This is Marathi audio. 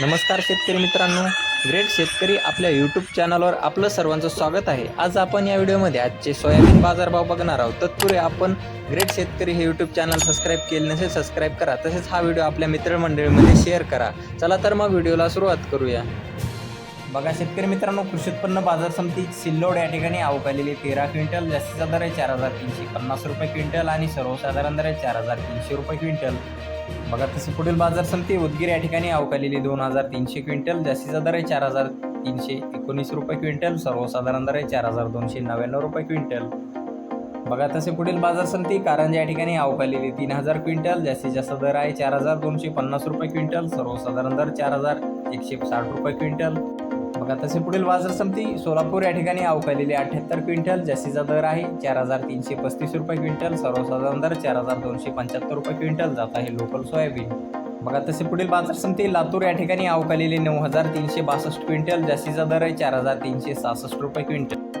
नमस्कार शेतकरी मित्रांनो. ग्रेट शेतकरी आपल्या यूट्यूब चॅनलवर आपलं सर्वांचं स्वागत आहे. आज आपण या व्हिडिओमध्ये आजचे सोयाबीन बाजारभाव बघणार आहोत. तत्पूर्वी आपण ग्रेट शेतकरी हे यूट्यूब चॅनल सबस्क्राईब केले नसेल सबस्क्राईब करा. तसेच हा व्हिडिओ आपल्या मित्रमंडळीमध्ये शेअर करा. चला तर मग व्हिडिओला सुरुवात करूया. बघा शेतकरी मित्रांनो कृषी उत्पन्न बाजार समिती सिल्लोड या ठिकाणी आवक आलेली तेरा क्विंटल जास्तीचा दर आहे चार हजार तीनशे पन्नास रुपये क्विंटल आणि सर्वसाधारण दर आहे चार हजार तीनशे रुपये क्विंटल. बघा तसे पुढील बाजार समिती उदगीर या ठिकाणी अवकालेली दोन हजार तीनशे क्विंटल जास्तीचा दर आहे चार हजार तीनशे एकोणीस रुपये क्विंटल सर्वसाधारण दर आहे चार हजार दोनशे नव्याण्णव रुपये क्विंटल. बघा तसे पुढील बाजार समिती कारंजा या ठिकाणी अवकालेली तीन हजार क्विंटल जास्तीत जास्त दर आहे चार हजार दोनशे पन्नास रुपये क्विंटल सर्वसाधारण दर चार हजार एकशे साठ रुपये क्विंटल. बघा तसे पुढील बाजार समिती सोलापूर या ठिकाणी अवकालेली अठ्ठ्याहत्तर अठ्याहत्तर क्विंटल जास्तीचा दर आहे चार हजार तीनशे पस्तीस रुपये क्विंटल सर्वसाधारण दर चार हजार दोनशे पंच्याहत्तर रुपये क्विंटल जात आहे लोकल सोयाबीन. बघा तसे पुढील बाजार समिती लातूर या ठिकाणी अवकालेली नऊ हजार तीनशे बासष्ट क्विंटल जास्तीचा दर आहे चार हजार तीनशे सहासष्ट रुपये क्विंटल.